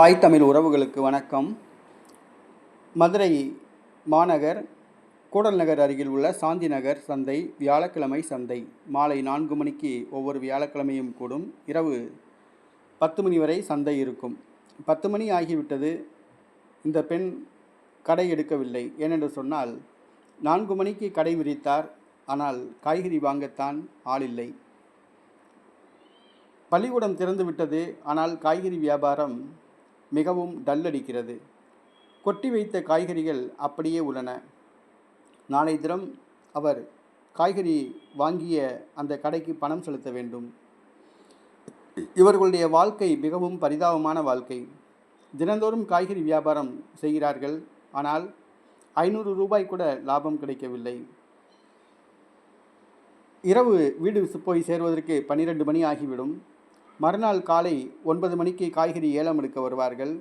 தாய் தமிழ் உறவுகளுக்கு வணக்கம். மதுரை மாநகர் கூடல் நகர் அருகில் உள்ள சாந்தி நகர் சந்தை வியாழக்கிழமை சந்தை. மாலை நான்கு மணிக்கு ஒவ்வொரு வியாழக்கிழமையும் கூடும். இரவு பத்து மணி வரை சந்தை இருக்கும். பத்து மணி ஆகிவிட்டது. இந்த பெண் கடை எடுக்கவில்லை. ஏனென்று சொன்னால் நான்கு மணிக்கு கடை விரித்தார். ஆனால் காய்கறி வாங்கத்தான் ஆள் இல்லை. பள்ளிக்கூடம் திறந்துவிட்டது. ஆனால் காய்கறி வியாபாரம் மிகவும் டல் அடிக்கிறது கொட்டி வைத்த காய்கறிகள் அப்படியே உள்ளன. நாளை தினம் அவர் காய்கறி வாங்கிய அந்த கடைக்கு பணம் செலுத்த வேண்டும். இவர்களுடைய வாழ்க்கை மிகவும் பரிதாபமான வாழ்க்கை. தினந்தோறும் காய்கறி வியாபாரம் செய்கிறார்கள். ஆனால் ஐநூறு ரூபாய் கூட லாபம் கிடைக்கவில்லை. இரவு வீடு போய் சேருவதற்கு பன்னிரெண்டு மணி ஆகிவிடும். மறுநாள் காலை ஒன்பது மணிக்கு காய்கறி ஏலம் எடுக்க வருவார்கள்.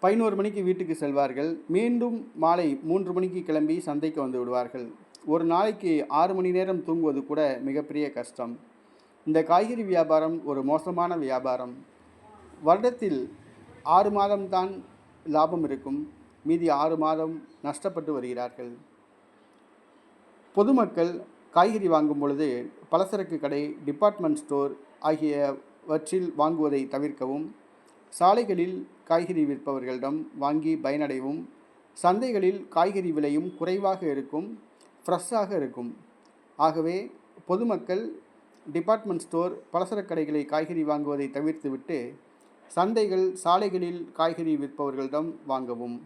பதினோரு மணிக்கு வீட்டுக்கு செல்வார்கள். மீண்டும் மாலை மூன்று மணிக்கு கிளம்பி சந்தைக்கு வந்து விடுவார்கள். ஒரு நாளைக்கு ஆறு மணி நேரம் தூங்குவது கூட மிகப்பெரிய கஷ்டம். இந்த காய்கறி வியாபாரம் ஒரு மோசமான வியாபாரம். வருடத்தில் ஆறு மாதம்தான் லாபம் இருக்கும். மீதி ஆறு மாதம் நஷ்டப்பட்டு வருகிறார்கள். பொதுமக்கள் காய்கறி வாங்கும் பொழுது பலசரக்கு கடை டிபார்ட்மெண்ட் ஸ்டோர் ஆகியவற்றில் வாங்குவதை தவிர்க்கவும் சாலைகளில் காய்கறி விற்பவர்களிடம் வாங்கி பயனடையவும் சந்தைகளில் காய்கறி விலையும் குறைவாக இருக்கும் ஃப்ரெஷ்ஷாக இருக்கும். ஆகவே பொதுமக்கள் டிபார்ட்மெண்ட் ஸ்டோர் பலசரக் கடைகளை காய்கறி வாங்குவதை தவிர்த்துவிட்டு சந்தைகள் சாலைகளில் காய்கறி விற்பவர்களிடம் வாங்கவும்.